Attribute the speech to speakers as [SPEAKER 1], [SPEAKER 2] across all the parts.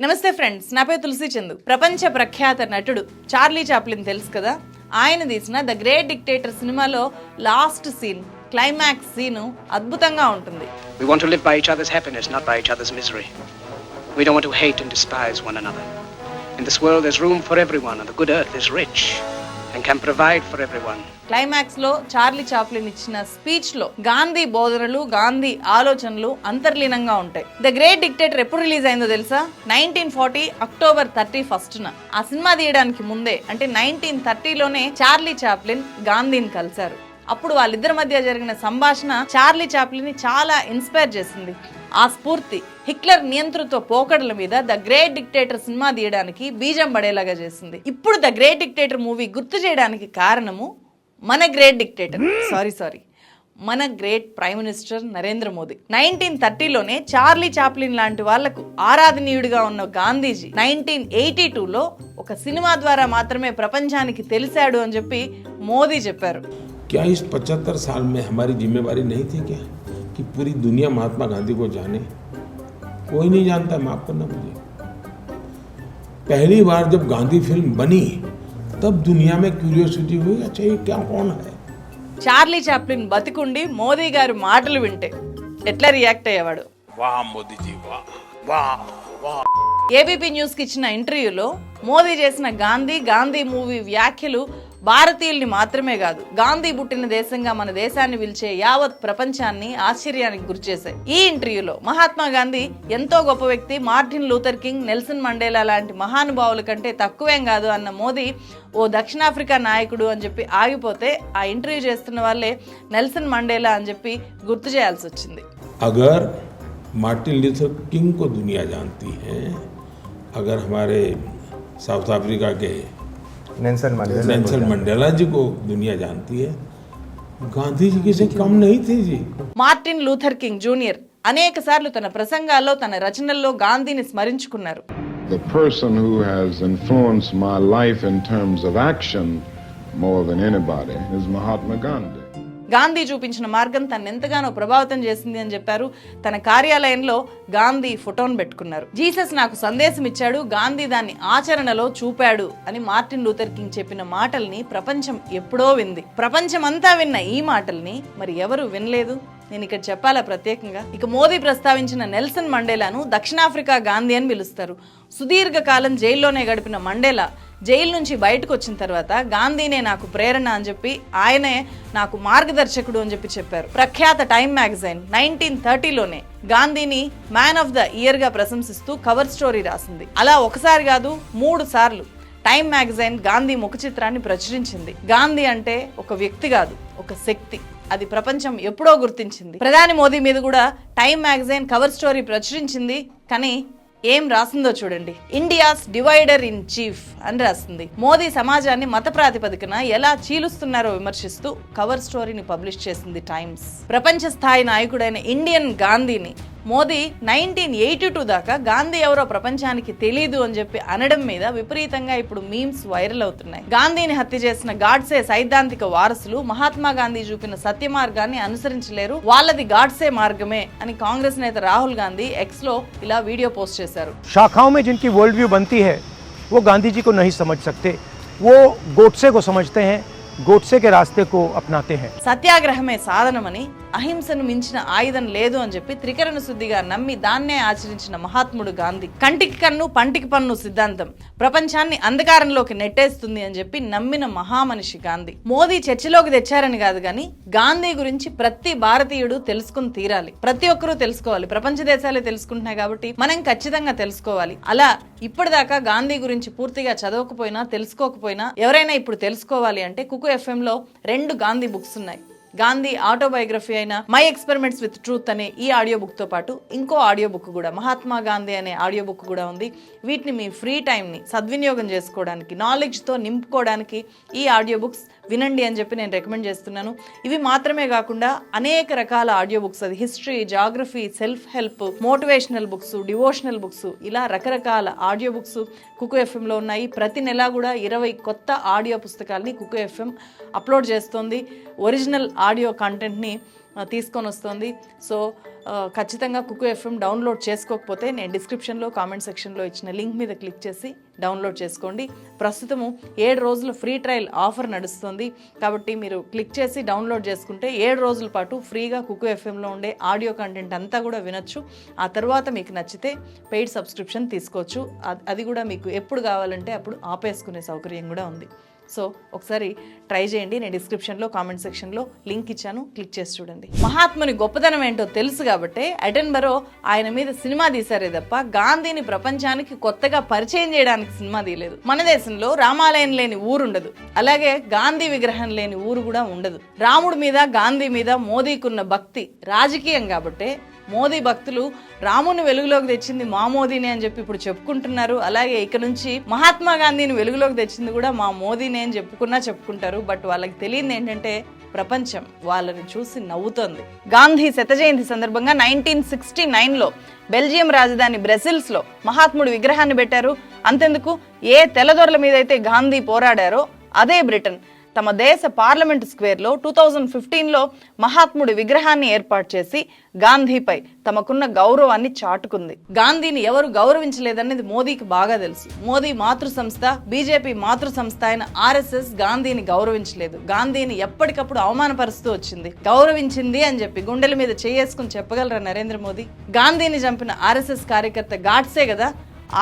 [SPEAKER 1] నమస్తే ఫ్రెండ్స్ నా పేరు తులసి చందు ప్రపంచ ప్రఖ్యాత నటుడు చార్లీ చాప్లిన్ తెలుసు కదా ఆయన తీసిన ద గ్రేట్ డిక్టేటర్ సినిమాలో లాస్ట్ సీన్ క్లైమాక్స్ సీన్ అద్భుతంగా ఉంటుంది
[SPEAKER 2] We want to live by each other's happiness, not by each other's misery. We don't want to hate and despise one another. In this world, there's room for everyone, and the good earth is rich and can provide for everyone.
[SPEAKER 1] క్లైమాక్స్లో Charlie Chaplin ఇచ్చిన స్పీచ్లో గాంధీ బోధనలు గాంధీ ఆలోచనలు అంతర్లీనంగా ఉంటాయి. The great dictator ఎప్పుడు release అయిందో తెలుసా? Nineteen forty October thirty first న ఆ సినిమా తీయడానికి ముందే అంటే నైన్టీన్ థర్టీలోనే చార్లీ చాప్లిన్ గాంధీని కలిశారు. అప్పుడు వాళ్ళిద్దరి మధ్య జరిగిన సంభాషణ చార్లీ చాప్లిన్ చాలా ఇన్స్పైర్ చేసింది. ఆ స్ఫూర్తి హిట్లర్ నియంతృత్వ పోకడల మీద ద గ్రేట్ డిక్టేటర్ సినిమా తీయడానికి బీజం పడేలాగా చేసింది. ఇప్పుడు ద గ్రేట్ డిక్టేటర్ మూవీ గుర్తు చేయడానికి కారణము మన గ్రేట్ డిక్టేటర్. Sorry sorry. మన great prime minister Narendra Modi. Nineteen థర్టీలోనే Charlie Chaplin లాంటి వాళ్ళకు ఆరాధనీయుడిగా ఉన్న గాంధీజీ నైన్టీన్ ఎయిటీ టూలో ఒక సినిమా ద్వారా మాత్రమే ప్రపంచానికి తెలిసాడు అని చెప్పి మోదీ చెప్పారు.
[SPEAKER 3] క్యా ఇస్ పచ్చత్తర్ సాల్ మే హమారీ జిమ్మేవారీ నహీ థీ క్యా कि पूरी दुनिया महात्मा गांधी को जाने कोई नहीं जानता माफ करना मुझे पहली बार जब गांधी फिल्म बनी तब दुनिया में क्यूरियोसिटी हुई अच्छा ये क्या कौन है
[SPEAKER 1] చార్లీ చాప్లిన్ బతికుండి మోదీ గారి మాటలు వింటే ఎట్లా రియాక్ట్ అయ్యేవాడు
[SPEAKER 3] वाह मोदी जी वाह वाह वाह
[SPEAKER 1] ఏబీపీ న్యూస్ కి ఇచ్చిన ఇంటర్వ్యూలో మోదీ చేసిన గాంధీ గాంధీ మూవీ వ్యాఖ్యలు భారతీయుల్ని మాత్రమే కాదు గాంధీ పుట్టిన దేశంగా మన దేశాన్ని పిలిచే యావత్ ప్రపంచాన్ని ఆశ్చర్యానికి గురిచేశాయి ఈ ఇంటర్వ్యూలో మహాత్మా గాంధీ ఎంతో గొప్ప వ్యక్తి Martin Luther King Nelson Mandela లాంటి మహానుభావుల కంటే తక్కువేం కాదు అన్న మోదీ ఓ దక్షిణాఫ్రికా నాయకుడు అని చెప్పి ఆగిపోతే ఆ ఇంటర్వ్యూ చేస్తున్న వాళ్ళే నెల్సన్ మండేలా అని చెప్పి గుర్తు చేయాల్సి వచ్చింది
[SPEAKER 3] अगर मार्टिन ल्यूथर किंग को दुनिया जानती है अगर हमारे साउथ अफ्रीका के
[SPEAKER 4] Nelson Mandela
[SPEAKER 3] Nelson Mandela ji को दुनिया जानती है गांधी जी किसी कम नहीं थे जी
[SPEAKER 1] మార్టిన్ లూథర్ కింగ్ జూనియర్ అనేక సార్లు తన ప్రసంగాల్లో తన రచనల్లో గాంధీని స్మరించుకున్నారు
[SPEAKER 5] The person who has influenced my life in terms of action more than anybody is Mahatma Gandhi.
[SPEAKER 1] Gandhi చూపించిన మార్గం తను ఎంతగానో ప్రభావితం చేసింది అని చెప్పారు. తన కార్యాలయంలో గాంధీ ఫోటోను పెట్టుకున్నారు. జీసస్ నాకు సందేశం ఇచ్చాడు గాంధీ దాన్ని ఆచరణలో చూపాడు అని మార్టిన్ లూథర్ కింగ్ చెప్పిన మాటల్ని ప్రపంచం ఎప్పుడో వింది. ప్రపంచం అంతా విన్న ఈ మాటల్ని మరి ఎవరు వినలేదు? నేను ఇక్కడ చెప్పాలా ప్రత్యేకంగా? ఇక మోదీ ప్రస్తావించిన నెల్సన్ మండేలాను దక్షిణాఫ్రికా గాంధీ అని పిలుస్తారు. సుదీర్ఘకాలం జైల్లోనే గడిపిన మండేలా జైలు నుంచి బయటకు వచ్చిన తర్వాత గాంధీనే నాకు ప్రేరణ అని చెప్పి ఆయనే నాకు మార్గదర్శకుడు అని చెప్పి చెప్పారు. ప్రఖ్యాత టైమ్ మ్యాగజైన్ నైన్టీన్ థర్టీలోనే గాంధీని మ్యాన్ ఆఫ్ ద ఇయర్గా ప్రశంసిస్తూ కవర్ స్టోరీ రాసింది. అలా ఒకసారి కాదు మూడు సార్లు టైమ్ మ్యాగజైన్ గాంధీ ముఖ చిత్రాన్ని ప్రచురించింది. గాంధీ అంటే ఒక వ్యక్తి కాదు ఒక శక్తి. అది ప్రపంచం ఎప్పుడో గుర్తించింది. ప్రధాని మోదీ మీద కూడా టైమ్ మ్యాగజైన్ కవర్ స్టోరీ ప్రచురించింది కానీ ఏం రాసిందో చూడండి. ఇండియాస్ డివైడర్ ఇన్ చీఫ్ అని రాసింది. మోదీ సమాజాన్ని మత ప్రాతిపదికన ఎలా చీలుస్తున్నారో విమర్శిస్తూ కవర్ స్టోరీని పబ్లిష్ చేసింది టైమ్స్. ప్రపంచ స్థాయి నాయకుడైన ఇండియన్ గాంధీని మోదీ నైన్టీన్ ఎయిటీ టూ దాకా గాంధీ ఎవరో ప్రపంచానికి తెలీదు అని చెప్పి అనడం మీద విపరీతంగా ఇప్పుడు మీమ్స్ వైరల్ అవుతున్నాయి గాంధీని హత్య చేసిన గాడ్సే సైద్ధాంతిక వారసులు మహాత్మా గాంధీ చూపిన సత్య మార్గాన్ని అనుసరించలేరు వాళ్ళది గాడ్సే మార్గమే అని కాంగ్రెస్ నేత రాహుల్ గాంధీ ఎక్స్ లో ఇలా వీడియో పోస్ట్ చేశారు
[SPEAKER 4] शाखाओं में जिनकी वर्ल्ड व्यू बनती है वो गांधी जी को नहीं समझ सकते वो गोडसे को समझते हैं गोडसे के रास्ते को अपनाते हैं
[SPEAKER 1] సత్యాగ్రహమే సాధనమని అహింసను మించిన ఆయుధం లేదు అని చెప్పి త్రికరణ శుద్ధిగా నమ్మి దాన్నే ఆచరించిన మహాత్ముడు గాంధీ. కంటికి కన్ను పంటికి పన్ను సిద్ధాంతం. ప్రపంచాన్ని అంధకారంలోకి నెట్టేస్తుంది అని చెప్పి నమ్మిన మహామనిషి గాంధీ. మోదీ చర్చలోకి తెచ్చారని కాదు కానీ గాంధీ గురించి ప్రతి భారతీయుడు తెలుసుకుని తీరాలి. ప్రతి ఒక్కరూ తెలుసుకోవాలి. ప్రపంచ దేశాలే తెలుసుకుంటున్నాయి కాబట్టి మనం ఖచ్చితంగా తెలుసుకోవాలి. అలా ఇప్పటిదాకా గాంధీ గురించి పూర్తిగా చదవకపోయినా తెలుసుకోకపోయినా ఎవరైనా ఇప్పుడు తెలుసుకోవాలి అంటే కుకు ఎఫ్ఎంలో రెండు గాంధీ బుక్స్ ఉన్నాయి. గాంధీ ఆటోబయోగ్రఫీ అయిన మై ఎక్స్పెరిమెంట్స్ విత్ ట్రూత్ అనే ఈ ఆడియో బుక్తో పాటు ఇంకో ఆడియో బుక్ కూడా మహాత్మా గాంధీ అనే ఆడియో బుక్ కూడా ఉంది. వీటిని మీ ఫ్రీ టైంని సద్వినియోగం చేసుకోవడానికి నాలెడ్జ్తో నింపుకోవడానికి ఈ ఆడియో బుక్స్ వినండి అని చెప్పి నేను రికమెండ్ చేస్తున్నాను. ఇవి మాత్రమే కాకుండా అనేక రకాల ఆడియో బుక్స్ అది history geography self help motivational books devotional books ఇలా రకరకాల ఆడియో బుక్స్ కుకు ఎఫ్ఎంలో ఉన్నాయి. ప్రతి నెల కూడా ఇరవై కొత్త ఆడియో పుస్తకాలని కుకు ఎఫ్ఎం అప్లోడ్ చేస్తోంది. ఒరిజినల్ ఆడియో కంటెంట్ని తీసుకొని వస్తుంది. సో ఖచ్చితంగా కుకు ఎఫ్ఎం డౌన్లోడ్ చేసుకోకపోతే నేను డిస్క్రిప్షన్లో కామెంట్ సెక్షన్లో ఇచ్చిన లింక్ మీద క్లిక్ చేసి డౌన్లోడ్ చేసుకోండి. ప్రస్తుతము ఏడు రోజుల ఫ్రీ ట్రయల్ ఆఫర్ నడుస్తుంది. కాబట్టి మీరు క్లిక్ చేసి డౌన్లోడ్ చేసుకుంటే ఏడు రోజుల పాటు ఫ్రీగా కుకు ఎఫ్ఎంలో ఉండే ఆడియో కంటెంట్ అంతా కూడా వినొచ్చు. ఆ తర్వాత మీకు నచ్చితే పెయిడ్ సబ్స్క్రిప్షన్ తీసుకోవచ్చు. అది కూడా మీకు ఎప్పుడు కావాలంటే అప్పుడు ఆపేసుకునే సౌకర్యం కూడా ఉంది. సో ఒకసారి ట్రై చేయండి. నేను డిస్క్రిప్షన్లో కామెంట్ సెక్షన్లో లింక్ ఇచ్చాను. క్లిక్ చేసి చూడండి. మహాత్ముని గొప్పతనం ఏంటో తెలుసు కాబట్టి అటెన్బరో ఆయన మీద సినిమా తీశారే తప్ప గాంధీని ప్రపంచానికి కొత్తగా పరిచయం చేయడానికి సినిమా తీయలేదు. మన దేశంలో రామాలయం లేని ఊరు ఉండదు. అలాగే గాంధీ విగ్రహం లేని ఊరు కూడా ఉండదు. రాముడి మీద గాంధీ మీద మోదీకున్న భక్తి రాజకీయం కాబట్టి మోదీ భక్తులు రాముని వెలుగులోకి తెచ్చింది మా మోదీనే అని చెప్పి ఇప్పుడు చెప్పుకుంటున్నారు. అలాగే ఇక్కడ నుంచి మహాత్మా గాంధీని వెలుగులోకి తెచ్చింది కూడా మా మోదీనే అని చెప్పుకున్నా చెప్పుకుంటారు. బట్ వాళ్ళకి తెలియదు ఏంటంటే ప్రపంచం వాళ్ళని చూసి నవ్వుతోంది. గాంధీ శత జయంతి సందర్భంగా నైన్టీన్ సిక్స్టీ నైన్లో బెల్జియం రాజధాని బ్రెసిల్స్లో మహాత్ముడు విగ్రహాన్ని పెట్టారు. అంతెందుకు? ఏ తెల్లదొరల మీద అయితే గాంధీ పోరాడారో అదే బ్రిటన్. తమ దేశ పార్లమెంట్ స్క్వేర్లో టూ థౌజండ్ ఫిఫ్టీన్లో మహాత్ముడి విగ్రహాన్ని ఏర్పాటు చేసి గాంధీపై తమకున్న గౌరవాన్ని చాటుకుంది. గాంధీని ఎవరు గౌరవించలేదనేది మోదీకి బాగా తెలుసు. మోదీ మాతృ సంస్థ బీజేపీ మాతృ సంస్థ అయిన ఆర్ఎస్ఎస్ గాంధీని గౌరవించలేదు. గాంధీని ఎప్పటికప్పుడు అవమానపరుస్తూ వచ్చింది. గౌరవించింది అని చెప్పి గుండెల మీద చేసుకుని చెప్పగలరా నరేంద్ర మోదీ? గాంధీని చంపిన ఆర్ఎస్ఎస్ కార్యకర్త గాడ్సే కదా?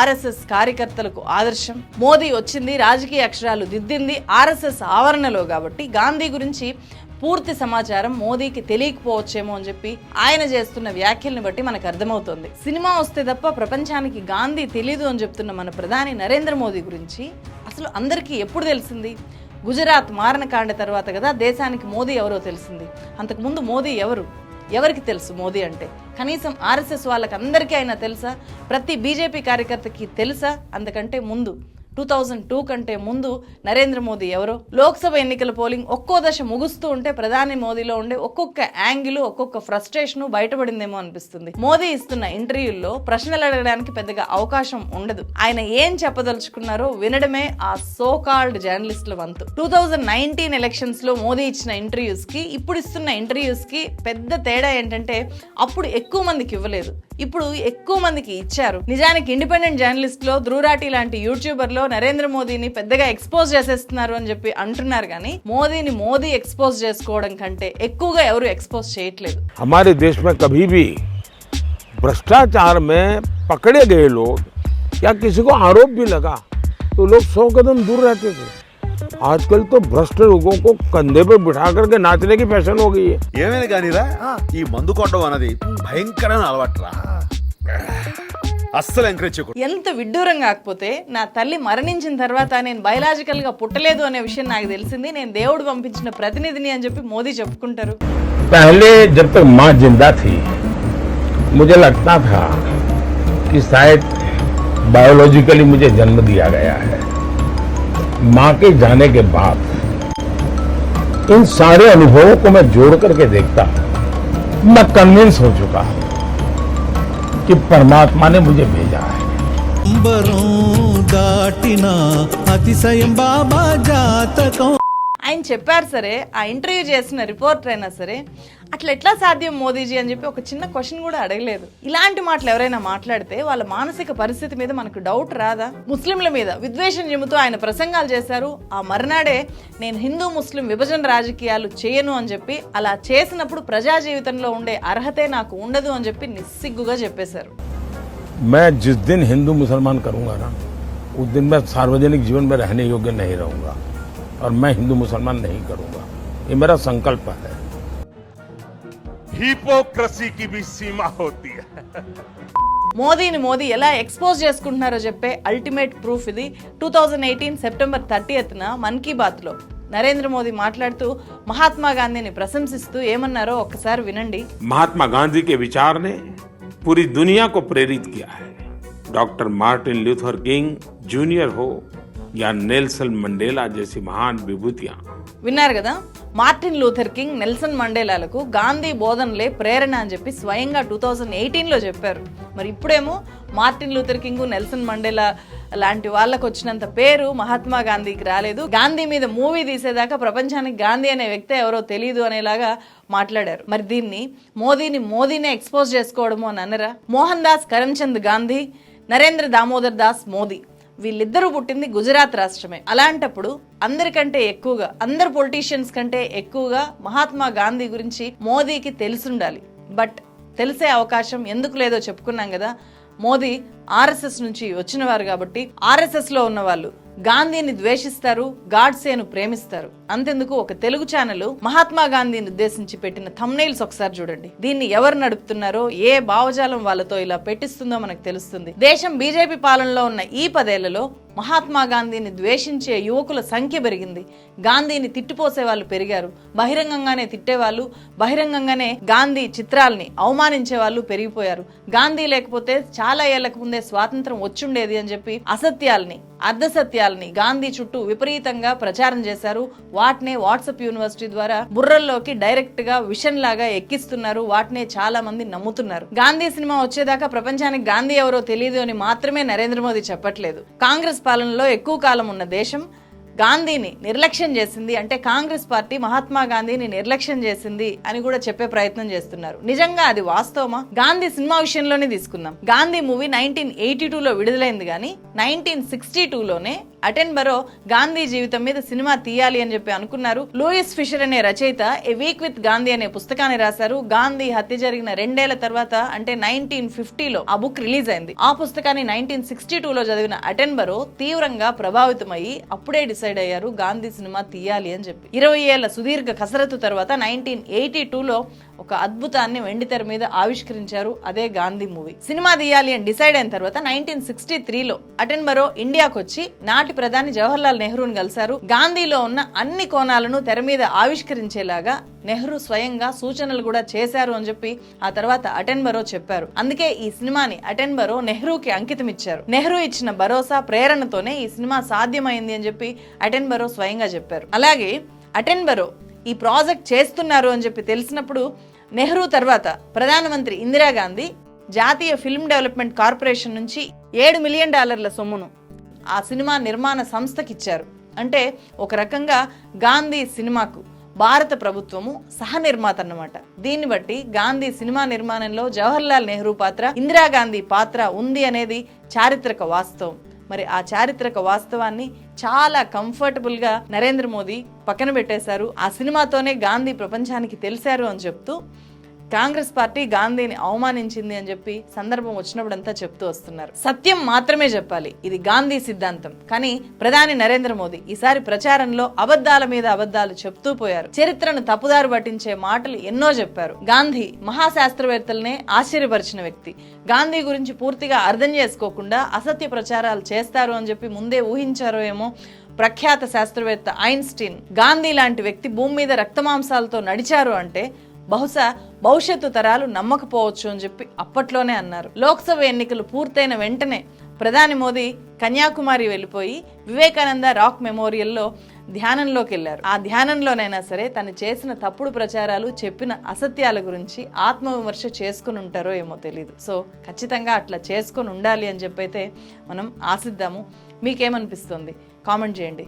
[SPEAKER 1] ఆర్ఎస్ఎస్ కార్యకర్తలకు ఆదర్శం. మోదీ వచ్చింది రాజకీయ అక్షరాలు దిద్దింది ఆర్ఎస్ఎస్ ఆవరణలో కాబట్టి గాంధీ గురించి పూర్తి సమాచారం మోదీకి తెలియకపోవచ్చేమో అని చెప్పి ఆయన చేస్తున్న వ్యాఖ్యల్ని బట్టి మనకు అర్థమవుతోంది. సినిమా వస్తే తప్ప ప్రపంచానికి గాంధీ తెలీదు అని చెప్తున్న మన ప్రధాని నరేంద్ర మోదీ గురించి అసలు అందరికీ ఎప్పుడు తెలిసింది? గుజరాత్ మారణకాండ తర్వాత కదా దేశానికి మోదీ ఎవరో తెలిసింది. అంతకుముందు మోదీ ఎవరు? ఎవరికి తెలుసు మోదీ అంటే? కనీసం ఆర్ఎస్ఎస్ వాళ్ళకి అందరికీ అయినా తెలుసా? ప్రతి బీజేపీ కార్యకర్తకి తెలుసా? అందుకంటే ముందు. టూ థౌజండ్ టూ కంటే ముందు నరేంద్ర మోదీ ఎవరో? లోక్సభ ఎన్నికల పోలింగ్ ఒక్కో దశ ముగుస్తూ ఉంటే ప్రధాని మోదీలో ఉండే ఒక్కొక్క యాంగిల్ ఒక్కొక్క ఫ్రస్ట్రేషన్ బయటపడిందేమో అనిపిస్తుంది. మోదీ ఇస్తున్న ఇంటర్వ్యూల్లో ప్రశ్నలు అడగడానికి పెద్దగా అవకాశం ఉండదు. ఆయన ఏం చెప్పదలుచుకున్నారో వినడమే ఆ సో కాల్డ్ జర్నలిస్టుల వంతు. టూ థౌజండ్ నైన్టీన్ ఎలక్షన్స్లో మోదీ ఇచ్చిన ఇంటర్వ్యూస్కి ఇప్పుడు ఇస్తున్న ఇంటర్వ్యూస్కి పెద్ద తేడా ఏంటంటే అప్పుడు ఎక్కువ మందికి ఇవ్వలేదు. ఇప్పుడు ఎక్కువ మందికి ఇచ్చారు నిజానికి ఇండిపెండెంట్ జర్నలిస్ట్ లో ధ్రువరాటి లాంటి యూట్యూబర్ లో నరేంద్ర మోదీని పెద్దగా ఎక్స్పోజ్ చేసేస్తున్నారు అని చెప్పి అంటున్నారు కానీ మోదీని మోదీ ఎక్స్పోజ్ చేసుకోవడం కంటే ఎక్కువగా ఎవరు ఎక్స్పోజ్ చేయట్లేదు
[SPEAKER 3] हमारे देश में कभी भी भ्रष्टाचार में पकड़े गए लोग या किसी को आरोप भी लगा तो लोग सौ कदम दूर रहते थे आजकल तो भ्रष्ट लोगों को कंधे पर बिठा करके नाचने की फैशन हो गई है
[SPEAKER 6] ఏమైనా కానీరా ఈ మందు కొట్టడం అన్నది భయంకరమైన అలవాట్రా అస్సలు ఎంకరేజ్ చేయకూడదు
[SPEAKER 1] ఎంత విడ్డూరం కాకపోతే నా తల్లి మరణించిన తర్వాత నేను బయలాజికల్ గా పుట్టలేదు అనే విషయం నాకు తెలిసింది నేను దేవుడు పంపించిన ప్రతినిధిని అని చెప్పి మోదీ చెప్పుకుంటారు
[SPEAKER 3] पहले जब तक माँ जिंदा थी मुझे लगता था कि शायद बायोलॉजिकली मुझे जन्म दिया गया है माँ के जाने के बाद इन सारे अनुभवों को मैं जोड़ करके देखता मैं कन्विंस हो चुका हूं कि परमात्मा ने मुझे भेजा है
[SPEAKER 7] అంబరం దాటిన అతిశయం బాబా జాతకం
[SPEAKER 1] ఆయన చెప్పారు సరే ఆ ఇంటర్వ్యూ చేసిన రిపోర్టర్ అయినా సరే అట్లా ఎట్లా సాధ్యం మోదీజీ అని చెప్పి ఒక చిన్న క్వశ్చన్ కూడా అడగలేదు ఇలాంటి మాటలు ఎవరైనా మాట్లాడితే వాళ్ళ మానసిక పరిస్థితి మీద మనకు డౌట్ రాదా ముస్లింల మీద విద్వేషం చెబుతూ ఆయన ప్రసంగాలు చేశారు ఆ మర్నాడే నేను హిందూ ముస్లిం విభజన రాజకీయాలు చేయను అని చెప్పి అలా చేసినప్పుడు ప్రజా జీవితంలో ఉండే అర్హతే నాకు ఉండదు అని చెప్పి నిస్సిగ్గుగా చెప్పేశారు
[SPEAKER 3] मैं जिस दिन हिंदू मुसलमान करूंगा ना उस दिन मैं सार्वजनिक जीवन में रहने योग्य नहीं रहूंगा और मैं हिंदू मुसलमान नहीं करूंगा ये मेरा संकल्प है
[SPEAKER 8] हिपोक्रेसी की भी सीमा होती है
[SPEAKER 1] మోదీని మోదీ ఎలా ఎక్స్పోజ్ చేసుకుంటున్నారో చెప్పే అల్టిమేట్ ప్రూఫ్ ఇది two thousand eighteen September థర్టీయత్న Mann Ki బాత్లో నరేంద్ర మోదీ మాట్లాడుతూ మహాత్మా గాంధీని ప్రశంసిస్తూ ఏమన్నారో ఒక్కసారి వినండి
[SPEAKER 3] महात्मा गांधी के विचार ने पूरी दुनिया को प्रेरित किया है doctor Martin Luther King junior हो या नेल्सन मंडेला जैसी महान विभूतियां
[SPEAKER 1] విన్నారు కదా మార్టిన్ లూథర్ కింగ్ నెల్సన్ మండేలాలకు గాంధీ బోధనలే ప్రేరణ అని చెప్పి స్వయంగా టూ థౌజండ్ ఎయిటీన్లో చెప్పారు మరి ఇప్పుడేమో Martin Luther King Nelson Mandela లాంటి వాళ్ళకు వచ్చినంత పేరు మహాత్మా గాంధీకి రాలేదు గాంధీ మీద మూవీ తీసేదాకా ప్రపంచానికి గాంధీ అనే వ్యక్తి ఎవరో తెలియదు అనేలాగా మాట్లాడారు మరి దీన్ని మోదీని మోదీనే ఎక్స్పోజ్ చేసుకోవడము అని అనరా మోహన్ దాస్ కరమ్చంద్ గాంధీ నరేంద్ర దామోదర్ దాస్ మోదీ వీళ్ళిద్దరూ పుట్టింది గుజరాత్ రాష్ట్రమే. అలాంటప్పుడు అందరికంటే ఎక్కువగా అందరు పొలిటీషియన్స్ కంటే ఎక్కువగా మహాత్మా గాంధీ గురించి మోదీకి తెలిసుండాలి. బట్ తెలిసే అవకాశం ఎందుకు లేదో చెప్పుకున్నాం కదా మోదీ ఆర్ఎస్ఎస్ నుంచి వచ్చినవారు కాబట్టి ఆర్ఎస్ఎస్లో ఉన్నవాళ్ళు ఉన్న వాళ్ళు గాంధీని ద్వేషిస్తారు గాడ్సేను ప్రేమిస్తారు. అంతెందుకు ఒక తెలుగు ఛానల్ మహాత్మా గాంధీని ఉద్దేశించి పెట్టిన థంబ్నైల్స్ ఒకసారి చూడండి. దీన్ని ఎవరు నడుపుతున్నారో ఏ భావజాలం వాళ్ళతో ఇలా పెట్టిస్తుందో మనకు తెలుస్తుంది. దేశం బీజేపీ పాలనలో ఉన్న ఈ పదేళ్ళలో మహాత్మా గాంధీని ద్వేషించే యువకుల సంఖ్య పెరిగింది. గాంధీని తిట్టిపోసే వాళ్ళు పెరిగారు. బహిరంగంగానే తిట్టేవాళ్ళు బహిరంగంగానే గాంధీ చిత్రాల్ని అవమానించే వాళ్ళు పెరిగిపోయారు. గాంధీ లేకపోతే చాలా ఏళ్ళకు ముందే స్వాతంత్రం వచ్చుండేది అని చెప్పి అసత్యాల్ని అర్ధసత్యాలని గాంధీ చుట్టూ విపరీతంగా ప్రచారం చేశారు. వాటినే వాట్సాప్ యూనివర్సిటీ ద్వారా బుర్రల్లోకి డైరెక్ట్గా విషన్ లాగా ఎక్కిస్తున్నారు. వాటినే చాలా మంది నమ్ముతున్నారు. గాంధీ సినిమా వచ్చేదాకా ప్రపంచానికి గాంధీ ఎవరో తెలియదు అని మాత్రమే నరేంద్ర మోదీ చెప్పట్లేదు. కాంగ్రెస్ పాలనలో ఎక్కువ కాలం ఉన్న దేశం గాంధీని నిర్లక్ష్యం చేసింది అంటే కాంగ్రెస్ పార్టీ మహాత్మా గాంధీని నిర్లక్ష్యం చేసింది అని కూడా చెప్పే ప్రయత్నం చేస్తున్నారు. నిజంగా అది వాస్తవమా? గాంధీ సినిమా విషయంలోనే తీసుకుందాం. గాంధీ మూవీ నైన్టీన్ ఎయిటీ టూలో విడుదలైంది కానీ నైన్టీన్ సిక్స్టీ టూలోనే అటెన్బరో గాంధీ జీవితం మీద సినిమా తీయాలి అని చెప్పి అనుకున్నారు. లూయిస్ ఫిషర్ అనే రచయిత ఏ వీక్ విత్ గాంధీ అనే పుస్తకాన్ని రాశారు. గాంధీ హత్య జరిగిన రెండేళ్ళ తర్వాత అంటే నైన్టీన్ ఫిఫ్టీలో ఆ బుక్ రిలీజ్ అయింది. ఆ పుస్తకాన్ని నైన్టీన్ సిక్స్టీ టూలో చదివిన అటెన్బరో తీవ్రంగా ప్రభావితమయ్యి అప్పుడే డిసైడ్ అయ్యారు గాంధీ సినిమా తీయాలి అని చెప్పి. ఇరవై ఏళ్ళ సుదీర్ఘ కసరత్తు తర్వాత నైన్టీన్ ఎయిటీ టూలో ఒక అద్భుతాన్ని వెండితెర మీద ఆవిష్కరించారు అదే గాంధీ మూవీ. సినిమా తీయాలి అని డిసైడ్ అయిన తర్వాత నైన్టీన్ సిక్స్టీ త్రీలో అటెన్బరో ఇండియాకు వచ్చి నాటి ప్రధాని జవహర్లాల్ నెహ్రూను కలిశారు. గాంధీలో ఉన్న అన్ని కోణాలను తెర మీద ఆవిష్కరించేలాగా నెహ్రూ స్వయంగా సూచనలు కూడా చేశారు అని చెప్పి ఆ తర్వాత అటెన్బరో చెప్పారు. అందుకే ఈ సినిమాని అటెన్బరో నెహ్రూకి అంకితం ఇచ్చారు నెహ్రూ ఇచ్చిన భరోసా ప్రేరణతోనే ఈ సినిమా సాధ్యమైంది అని చెప్పి అటెన్బరో స్వయంగా చెప్పారు. అలాగే అటెన్బరో ఈ ప్రాజెక్ట్ చేస్తున్నారు అని చెప్పి తెలిసినప్పుడు నెహ్రూ తర్వాత ప్రధానమంత్రి ఇందిరాగాంధీ జాతీయ ఫిల్మ్ డెవలప్మెంట్ కార్పొరేషన్ నుంచి ఏడు మిలియన్ డాలర్ల సొమ్మును ఆ సినిమా నిర్మాణ సంస్థకి ఇచ్చారు అంటే ఒక రకంగా గాంధీ సినిమాకు భారత ప్రభుత్వము సహ నిర్మాత అన్నమాట దీన్ని బట్టి గాంధీ సినిమా నిర్మాణంలో జవహర్లాల్ నెహ్రూ పాత్ర ఇందిరాగాంధీ పాత్ర ఉంది అనేది చారిత్రక వాస్తవం. మరి ఆ చారిత్రక వాస్తవాన్ని చాలా కంఫర్టబుల్గా నరేంద్ర మోదీ పక్కన పెట్టేశారు. ఆ సినిమాతోనే గాంధీ ప్రపంచానికి తెలిసారు అని చెప్తూ కాంగ్రెస్ పార్టీ గాంధీని అవమానించింది అని చెప్పి సందర్భం వచ్చినప్పుడంతా చెప్తూ వస్తున్నారు. సత్యం మాత్రమే చెప్పాలి. ఇది గాంధీ సిద్ధాంతం. కానీ ప్రధాని నరేంద్ర మోదీ ఈసారి ప్రచారంలో అబద్ధాల మీద అబద్ధాలు చెప్తూ పోయారు. చరిత్రను తప్పుదారు పట్టించే మాటలు ఎన్నో చెప్పారు. గాంధీ మహాశాస్త్రవేత్తలనే ఆశ్చర్యపరిచిన వ్యక్తి. గాంధీ గురించి పూర్తిగా అర్థం చేసుకోకుండా అసత్య ప్రచారాలు చేస్తారు అని చెప్పి ముందే ఊహించారో ఏమో ప్రఖ్యాత శాస్త్రవేత్త ఐన్స్టీన్. గాంధీ లాంటి వ్యక్తి భూమి మీద రక్తమాంసాలతో నడిచారు అంటే బహుశా భవిష్యత్తు తరాలు నమ్మకపోవచ్చు అని చెప్పి అప్పట్లోనే అన్నారు. లోక్సభ ఎన్నికలు పూర్తయిన వెంటనే ప్రధాని మోదీ కన్యాకుమారి వెళ్ళిపోయి వివేకానంద రాక్ మెమోరియల్లో ధ్యానంలోకి వెళ్ళారు ఆ ధ్యానంలోనైనా సరే తను చేసిన తప్పుడు ప్రచారాలు చెప్పిన అసత్యాల గురించి ఆత్మవిమర్శ చేసుకుని ఉంటారో ఏమో తెలియదు సో ఖచ్చితంగా అట్లా చేసుకొని ఉండాలి అని చెప్పైతే మనం ఆశిద్దాము. మీకేమనిపిస్తుంది? కామెంట్ చేయండి.